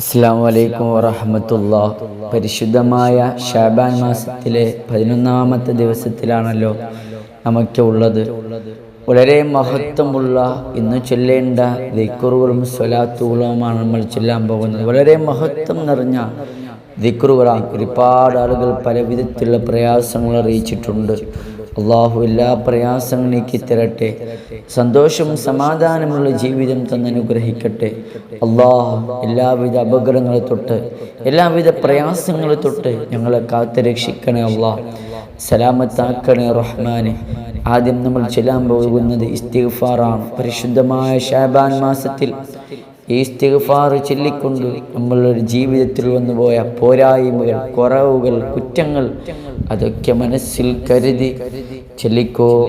അസ്സാം വലൈക്കും വറഹമത്തുള്ള. പരിശുദ്ധമായ ഷാബാൻ മാസത്തിലെ പതിനൊന്നാമത്തെ ദിവസത്തിലാണല്ലോ നമുക്ക് ഉള്ളത്. വളരെ മഹത്വമുള്ള ഇന്ന് ചൊല്ലേണ്ട ദിക്കുറുകളും സ്വലാത്തുകളുമാണ് നമ്മൾ ചൊല്ലാൻ പോകുന്നത്. വളരെ മഹത്വം നിറഞ്ഞ ദിക്റുകളാണ്. ഒരുപാട് ആളുകൾ പല വിധത്തിലുള്ള പ്രയാസങ്ങൾ അറിയിച്ചിട്ടുണ്ട്. അള്ളാഹു എല്ലാ പ്രയാസങ്ങളും നീക്കി തരട്ടെ. സന്തോഷവും സമാധാനമുള്ള ജീവിതം തന്നനുഗ്രഹിക്കട്ടെ. അള്ളാഹ് എല്ലാവിധ അപകടങ്ങളെ തൊട്ട് എല്ലാവിധ പ്രയാസങ്ങളെ തൊട്ട് ഞങ്ങളെ കാത്തു രക്ഷിക്കണേ അള്ളാഹ് സലാമത്താക്കണേ റഹ്മാനെ. ആദ്യം നമ്മൾ ചെല്ലാൻ പോകുന്നത് ഇസ്തിഗ്ഫാറാണ്. പരിശുദ്ധമായ ഷാബാൻ മാസത്തിൽ ഈ ഇസ്തിഗ്ഫാർ ചൊല്ലിക്കൊണ്ട് നമ്മളൊരു ജീവിതത്തിൽ വന്നുപോയ പോരായ്മകൾ കുറവുകൾ കുറ്റങ്ങൾ അതൊക്കെ മനസ്സിൽ കരുതി ചൊല്ലിക്കോ.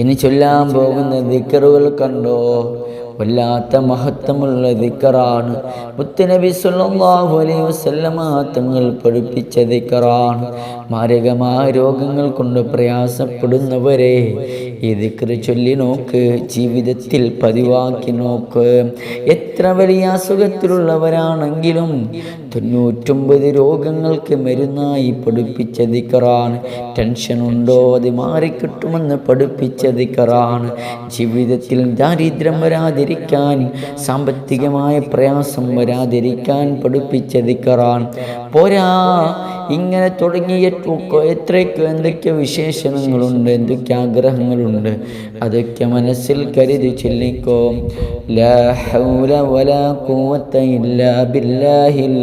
ഇനി ചൊല്ലാൻ പോകുന്ന ദിക്കറുകൾ കണ്ടോ? വല്ലാത്ത മഹത്വമുള്ള ദിക്കറാണ്. മുത്തനബി സല്ലല്ലാഹു അലൈഹി വസല്ലമ തങ്ങൾ പഠിപ്പിച്ച ദിക്കറാണ്. മാരകമായ രോഗങ്ങൾ കൊണ്ട് പ്രയാസപ്പെടുന്നവരെ ഈ ചൊല്ലി നോക്ക് ജീവിതത്തിൽ പതിവാക്കി നോക്ക്. എത്ര വലിയ അസുഖത്തിലുള്ളവരാണെങ്കിലും തൊണ്ണൂറ്റൊമ്പത് രോഗങ്ങൾക്ക് മരുന്നായി പഠിപ്പിച്ച ദിക്കറാണ്. ടെൻഷൻ ഉണ്ടോ? അത് മാറിക്കിട്ടുമെന്ന് പഠിപ്പിച്ച ദിക്കറാണ്. ജീവിതത്തിൽ ദാരിദ്ര്യം വരാതിരിക്കാൻ സാമ്പത്തികമായ പ്രയാസം വരാതിരിക്കാൻ പഠിപ്പിച്ച ദിക്കറാണ്. പോരാ ഇങ്ങനെ തുടങ്ങിയ പൂക്കോ എത്രയ്ക്കോ എന്തൊക്കെ വിശേഷണങ്ങളുണ്ട്? എന്തൊക്കെ ആഗ്രഹങ്ങളുണ്ട്? അതൊക്കെ മനസ്സിൽ കരുതി ചൊല്ലിക്കോ. ലാ ഹൗല വലാ ഖുവത ഇല്ലാ ബില്ലാഹിൽ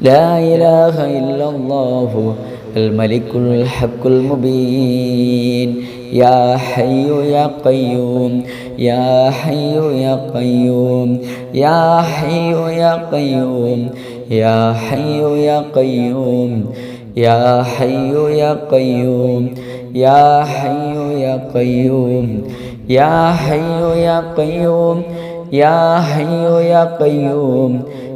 لا إله إلا الله الملك الحق المبين. يا حي يا قيوم يا حي يا قيوم يا حي يا قيوم يا حي يا قيوم يا حي يا قيوم يا حي يا قيوم يا حي يا قيوم يا حي يا قيوم يا حي يا قيوم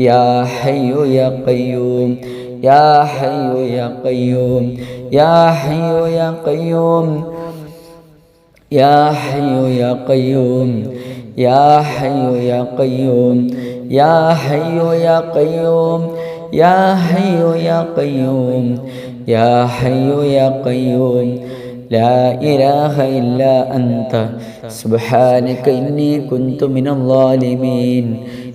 يا حي يا قيوم يا حي يا قيوم يا حي يا قيوم يا حي يا قيوم يا حي يا قيوم يا حي يا قيوم يا حي يا قيوم لا إله إلا أنت سبحانك إني كنت من الظالمين.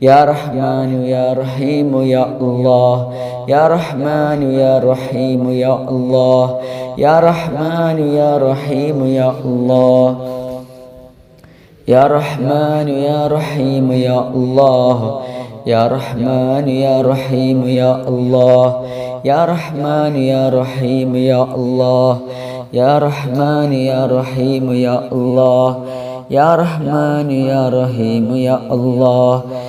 യാ റഹ്മാനു യാ റഹീമു യാ അല്ലാഹ് യാ റഹ്മാനു യാ റഹീമു യാ അല്ലാഹ് യാ റഹ്മാനു യാ റഹീമു യാ അല്ലാഹ് യാ റഹ്മാനു യാ റഹീമു യാ അല്ലാഹ് യാ റഹ്മാനു യാ റഹീമു യാ അല്ലാഹ് യാ റഹ്മാനു യാ റഹീമു യാ അല്ലാഹ് യാ റഹ്മാനു യാ റഹീമു യാ അല്ലാഹ് യാ റഹ്മാനു യാ റഹീമു യാ അല്ലാഹ്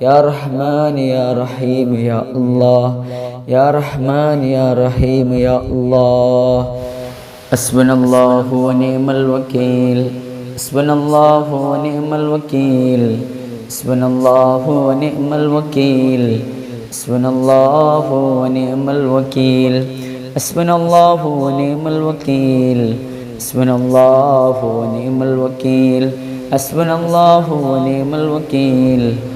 يا رحمن يا رحيم يا الله. يا رحمن يا رحيم يا الله. حسبنا الله ونعم الوكيل. حسبنا الله ونعم الوكيل. حسبنا الله ونعم الوكيل. حسبنا الله ونعم الوكيل. حسبنا الله ونعم الوكيل. حسبنا الله ونعم الوكيل. حسبنا الله ونعم الوكيل.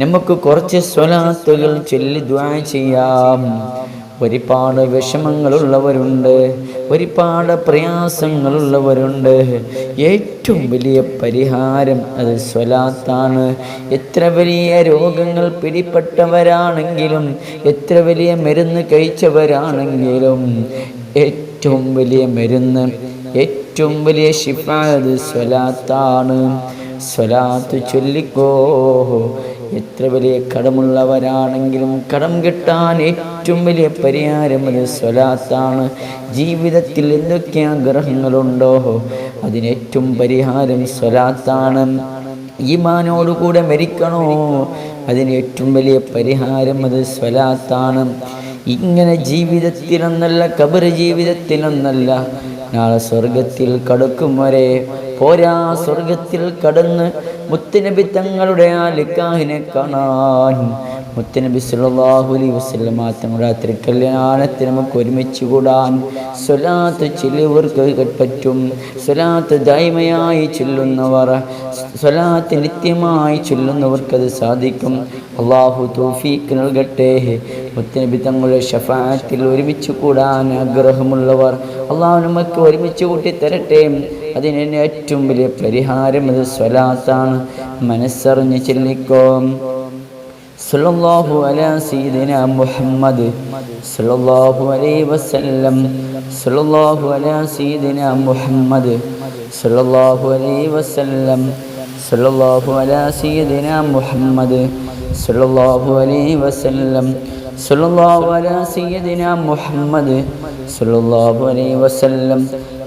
നമുക്ക് കുറച്ച് സ്വലാത്തുകൾ ചൊല്ലി ദ്വാ ചെയ്യാം. ഒരുപാട് വിഷമങ്ങളുള്ളവരുണ്ട് ഒരുപാട് പ്രയാസങ്ങളുള്ളവരുണ്ട്. ഏറ്റവും വലിയ പരിഹാരം അത് സ്വലാത്താണ്. എത്ര വലിയ രോഗങ്ങൾ പിടിപ്പെട്ടവരാണെങ്കിലും എത്ര വലിയ മരുന്ന് കഴിച്ചവരാണെങ്കിലും ഏറ്റവും വലിയ മരുന്ന് ഏറ്റവും വലിയ ഷിഫ അത് സ്വലാത്താണ്. സ്വലാത്ത് ചൊല്ലിക്കോ എത്ര വലിയ കടമുള്ളവരാണെങ്കിലും കടം കിട്ടാൻ ഏറ്റവും വലിയ പരിഹാരം ഒരു സ്വലാത്താണ്. ജീവിതത്തിൽ എന്തൊക്കെ ആഗ്രഹങ്ങളുണ്ടോ അതിനേറ്റവും പരിഹാരം സ്വലാത്താണ്. ഈമാനോടുകൂടെ മരിക്കണോ അതിന് ഏറ്റവും വലിയ പരിഹാരം അത് സ്വലാത്താണ്. ഇങ്ങനെ ജീവിതത്തിലൊന്നല്ല കബർ ജീവിതത്തിലൊന്നല്ല നാളെ സ്വർഗത്തിൽ കടക്കും വരെ പോരാ സ്വർഗത്തിൽ കടന്ന് മുത്തുനബി തങ്ങളുടെ ആ ലിക്കാഹിനെ കാണാൻ. മുത്തനബി സല്ലല്ലാഹു അലൈഹി വസല്ലമ തങ്ങളുടെ തിരുക്കല്യാണത്തിന് നമുക്ക് ഒരുമിച്ച് കൂടാൻ. സ്വലാത്ത് ചെല്ലിയവർക്ക് പറ്റും. സ്വലാത്ത് ദൈമയായി ചൊല്ലുന്നവർ സ്വലാത്ത് നിത്യമായി ചൊല്ലുന്നവർക്കത് സാധിക്കും. അള്ളാഹു തൗഫീഖ് നൽകട്ടെ. മുത്തനബി തങ്ങളുടെ ഷഫാത്തിൽ ഒരുമിച്ച് കൂടാൻ ആഗ്രഹമുള്ളവർ അള്ളാഹു നമുക്ക് ഒരുമിച്ച് കൂട്ടി തരട്ടെ അതിന് ഏറ്റവും വലിയ പരിഹാരം അത് സ്വലാത്താണ്. മനസ്സറിഞ്ഞ് ചെല്ലിക്കോം. സുലല്ലാഹു അലാ സീദിന മുഹമ്മദ് സുലല്ലാഹു അലൈ വസല്ലം. സുലല്ലാഹു അലാ സീദിന മുഹമ്മദ് സുലല്ലാഹു അലൈ വസല്ലം. സുലല്ലാഹു അലാ സീദിന മുഹമ്മദ് സുലല്ലാഹു അലൈ വസല്ലം. സുലല്ലാഹു അലാ സീദിന മുഹമ്മദ് സുലല്ലാഹു അലൈ വസല്ലം.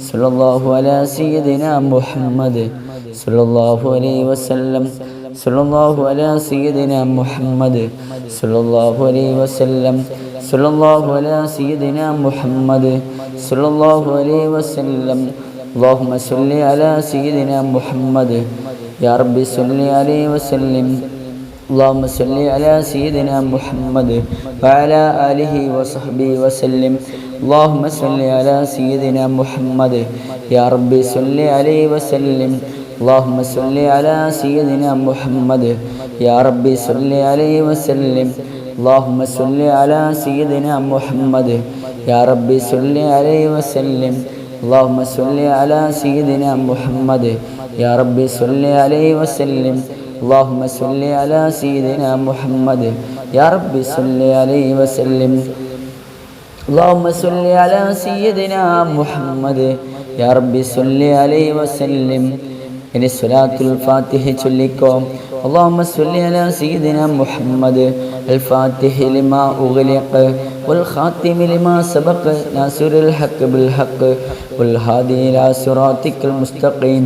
صلى الله على سيدنا محمد صلى الله عليه وسلم صلى الله على سيدنا محمد صلى الله عليه وسلم صلى الله على سيدنا محمد صلى الله عليه وسلم اللهم صل على سيدنا محمد يا رب صل عليه وسلم اللهم صل على سيدنا محمد وعلى آله وصحبه وسلم اللهم صل على سيدنا محمد يا رب صل عليه وسلم اللهم صل على سيدنا محمد يا رب صل عليه وسلم اللهم صل على سيدنا محمد يا رب صل عليه وسلم اللهم صل على سيدنا محمد يا رب صل عليه وسلم اللهم صل على سيدنا محمد يا رب صل عليه وسلم اللهم صل على سيدنا محمد يا رب صل عليه وسلم إن صلاة الفاتحه لكم اللهم صل على سيدنا محمد الفاتح لما أغلق والخاتم لما سبق ناصر الحق بالحق والهادي الى صراطك المستقيم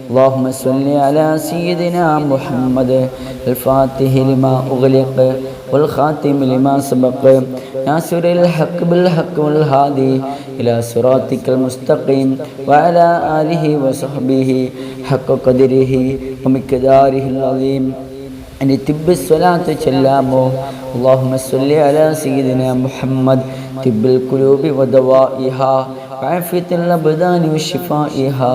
اللهم صل على سيدنا محمد الفاتح لما أغلق والخاتم لما سبق ناصر الحق بالحق والهادي إلى صراطك المستقيم وعلى آله وصحبه حق قدره ومقداره العظيم أن تب الصلاة جلامو اللهم صل على سيدنا محمد طب القلوب ودوائها وعافية الأبدان وشفائها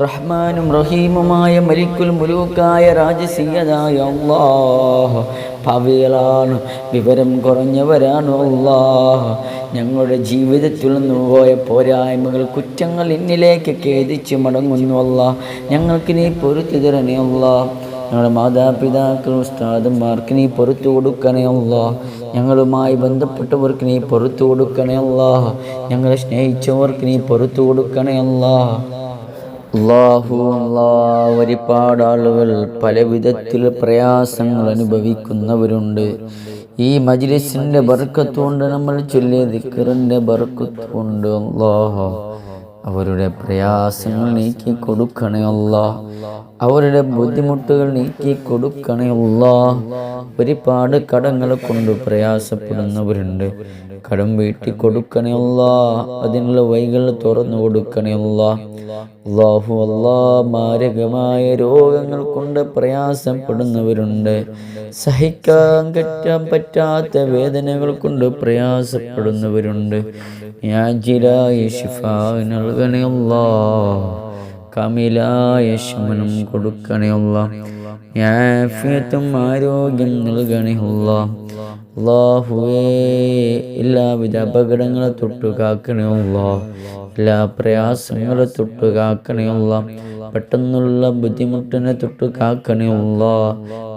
റഹ്മാനും റഹീമുമായ മലിക്കുൽ മുലൂക്കായ രാജസീയനായ അള്ളാഹ്. ഭാവികളാണ് വിവരം കുറഞ്ഞവരാണ് അള്ളാഹ്. ഞങ്ങളുടെ ജീവിതത്തിൽ നിന്ന് പോയ പോരായ്മകൾ കുറ്റങ്ങൾ ഇന്നിലേക്ക് ഖേദിച്ച് മടങ്ങുന്നു അല്ല ഞങ്ങൾക്ക് നീ പൊരുത്തു തരണേ അല്ല ഞങ്ങളുടെ മാതാപിതാക്കൾ ഉസ്താദന്മാർക്ക് നീ പൊറത്തു കൊടുക്കണേ അല്ല ഞങ്ങളുമായി ബന്ധപ്പെട്ടവർക്ക് നീ പൊറത്തു കൊടുക്കണേ അല്ല ഞങ്ങളെ സ്നേഹിച്ചവർക്ക് നീ പൊറത്തു കൊടുക്കണേ അല്ല അള്ളാഹു അള്ളാ ഒരുപാട് ആളുകൾ പല വിധത്തിൽ പ്രയാസങ്ങൾ അനുഭവിക്കുന്നവരുണ്ട്. ഈ മജ്ലിസിന്റെ ബർക്കത്തുകൊണ്ട് നമ്മൾ ചൊല്ലിയ ദിക്കറിന്റെ ബർക്കത്തുകൊണ്ട് അള്ളാഹോ അവരുടെ പ്രയാസങ്ങൾ നീക്കി കൊടുക്കണേ അവരുടെ ബുദ്ധിമുട്ടുകൾ നീക്കി കൊടുക്കണേ ഒരുപാട് കടങ്ങൾ കൊണ്ട് പ്രയാസപ്പെടുന്നവരുണ്ട്. കടം വീട്ടി കൊടുക്കണേ അല്ല. അതിനുള്ള വൈകൾ തുറന്നു കൊടുക്കണേ അല്ല. അള്ളാഹു അല്ലാ മാരകമായ രോഗങ്ങൾ കൊണ്ട് പ്രയാസപ്പെടുന്നവരുണ്ട്. സഹിക്കാൻ കറ്റാൻ പറ്റാത്ത വേദനകൾ കൊണ്ട് പ്രയാസപ്പെടുന്നവരുണ്ട്. യാജിരായ ശിഫ നൽകണേ അല്ലാ. കമിലായ ശമനം കൊടുക്കണേ അല്ലാ. യാഫിയത്തും ആരോഗ്യം നൽകണേ അല്ലാ. അള്ളാഹുവേ എല്ലാവിധ അപകടങ്ങളെ തൊട്ടു കാക്കണേ അല്ലാ. എല്ലാ പ്രയാസങ്ങളെ തൊട്ടു കാക്കണയുള്ള പെട്ടെന്നുള്ള ബുദ്ധിമുട്ടിനെ തൊട്ടു കാക്കണയുള്ള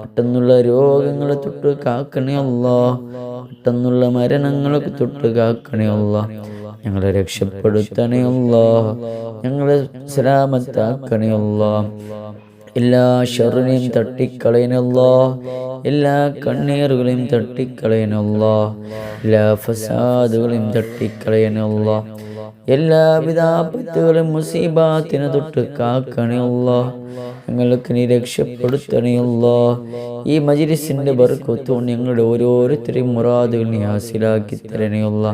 പെട്ടെന്നുള്ള രോഗങ്ങളെ തൊട്ട് കാക്കണേയുള്ള പെട്ടെന്നുള്ള മരണങ്ങളൊക്കെ തൊട്ട് കാക്കണേയുള്ള ഞങ്ങളെ രക്ഷപ്പെടുത്തണേയുള്ള ഞങ്ങളെ സലാമത്താക്കണയുള്ള എല്ലാ ഷറിനെയും തട്ടിക്കളയനല്ല എല്ലാ കണ്ണീറുകളെയും തട്ടിക്കളയനല്ല എല്ലാ ഫസാദുകളെയും തട്ടിക്കളയനല്ല എല്ലാവിധ ആപത്തുകളും മുസീബാത്തിനെ തൊട്ട് കാക്കണയുള്ള ഞങ്ങൾക്ക് നീ രക്ഷപ്പെടുത്തണയുള്ള ഈ മജിരിസിന്റെ ബർക്കത്തുകൊണ്ട് ഞങ്ങളുടെ ഓരോരുത്തരെയും മുറാദുകൾ നീ ഹാസിലാക്കി തരണയുള്ള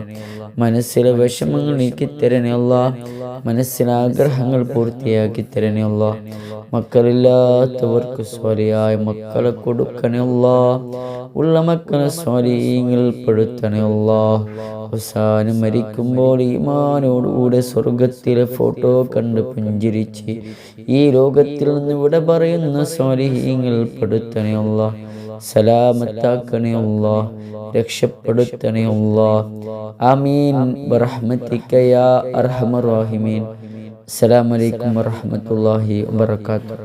മനസ്സിലെ വിഷമങ്ങൾ നീക്കി തരണയുള്ള മനസ്സിലെ ആഗ്രഹങ്ങൾ പൂർത്തിയാക്കി തരണയുള്ള മക്കളില്ലാത്തവർക്ക് സ്വലിയായ മക്കളെ കൊടുക്കണയുള്ള ഉള്ള മക്കളെ സ്വലീങ്ങൾ അവസാനം മരിക്കുമ്പോൾ ഈമാനോടുകൂടെ സ്വർഗത്തിലെ ഫോട്ടോ കണ്ട് പുഞ്ചിരിച്ച് ഈ ലോകത്തിൽ നിന്ന് ഇവിടെ പറയുന്ന സ്വാലിഹീങ്ങൾ പെടുത്തണയുള്ള സലാമത്താക്കണയുള്ള രക്ഷപ്പെടുത്തണയുള്ള ആമീൻ ബറഹ്മത്തിക്കയാ അർഹമർ അസ്സലാമലൈക്കും വറഹമത്തല്ലാഹി വാത്തു